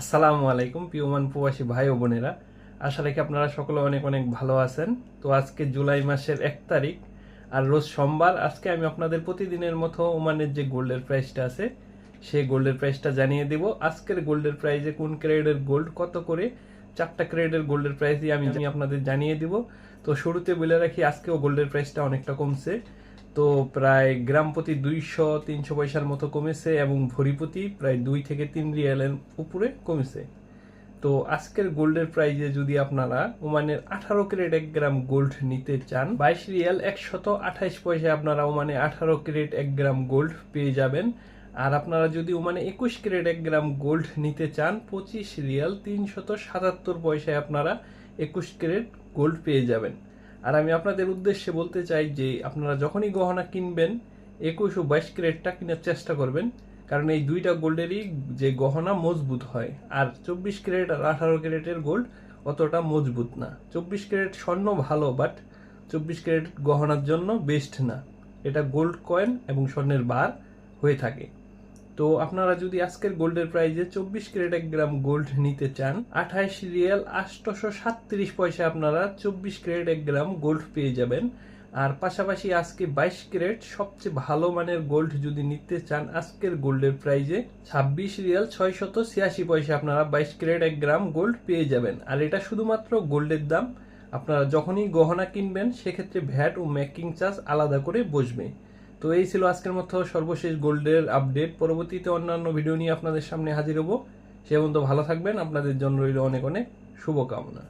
আসসালামু আলাইকুম পিওমান প্রবাসী ভাই ও বোনেরা। আশা রাখি আপনারা সকলে অনেক অনেক ভালো আছেন। তো আজকে জুলাই মাসের এক তারিখ, আর রোজ সোমবার আজকে আমি আপনাদের প্রতিদিনের মতো ওমানের যে গোল্ডের প্রাইসটা আছে, সেই গোল্ডের প্রাইসটা জানিয়ে দেব। আজকের গোল্ডের প্রাইসে কোন ক্রেডের গোল্ড কত করে, চারটা ক্রেডের গোল্ডের প্রাইসই আমি আপনাদের জানিয়ে দিব। তো শুরুতে বলে রাখি, আজকেও গোল্ডের প্রাইসটা অনেকটা কমছে। তো প্রায় গ্রাম প্রতি দুইশো, তিনশো পয়সার মতো কমেছে এবং ভরি প্রতি প্রায় দুই থেকে তিন রিয়ালের উপরে কমেছে। তো আজকের গোল্ডের প্রাইজে যদি আপনারা ওমানের আঠারো ক্যারেট এক গ্রাম গোল্ড নিতে চান, বাইশ রিয়াল একশত আঠাইশ পয়সায় আপনারা ওমানে আঠারো ক্যারেট এক গ্রাম গোল্ড পেয়ে যাবেন। আর আপনারা যদি ওমানে একুশ ক্যারেট এক গ্রাম গোল্ড নিতে চান, পঁচিশ রিয়াল তিনশত সাতাত্তর পয়সায় আপনারা একুশ ক্যারেট গোল্ড পেয়ে যাবেন। আর আমি আপনাদের উদ্দেশ্যে বলতে চাই যে আপনারা যখনই গহনা কিনবেন একুশ ও বাইশ ক্যারেটটা কেনার চেষ্টা করবেন। কারণ এই দুইটা গোল্ডেরই যে গহনা মজবুত হয়। আর চব্বিশ ক্যারেট আর আঠারো ক্যারেটের গোল্ড অতটা মজবুত না। চব্বিশ ক্যারেট স্বর্ণ ভালো, বাট চব্বিশ ক্যারেট গহনার জন্য বেস্ট না। এটা গোল্ড কয়েন এবং স্বর্ণের বার হয়ে থাকে। তো আপনারা যদি আজকের গোল্ডের প্রাইজে চব্বিশ ক্যারেট এক গ্রাম গোল্ড নিতে চান, আঠাইশ রিয়াল আটশোশো সাতত্রিশ পয়সা আপনারা চব্বিশ ক্যারেট এক গ্রাম গোল্ড পেয়ে যাবেন। আর পাশাপাশি আজকে বাইশ ক্যারেট সবচেয়ে ভালো মানের গোল্ড যদি নিতে চান আজকের গোল্ডের প্রাইজে, ছাব্বিশ রিয়াল ছয়শত ছিয়াশি পয়সা আপনারা বাইশ ক্যারেট এক গ্রাম গোল্ড পেয়ে যাবেন। আর এটা শুধুমাত্র গোল্ডের দাম। আপনারা যখনই গহনা কিনবেন, সেক্ষেত্রে ভ্যাট ও মেকিং চার্জ আলাদা করে বসবে। তো এই ছিল আজকের মতো সর্বশেষ গোল্ডের আপডেট। পরবর্তীতে অন্যান্য ভিডিও নিয়ে আপনাদের সামনে হাজির হব। সে পর্যন্ত ভালো থাকবেন। আপনাদের জন্য রইল অনেক অনেক শুভকামনা।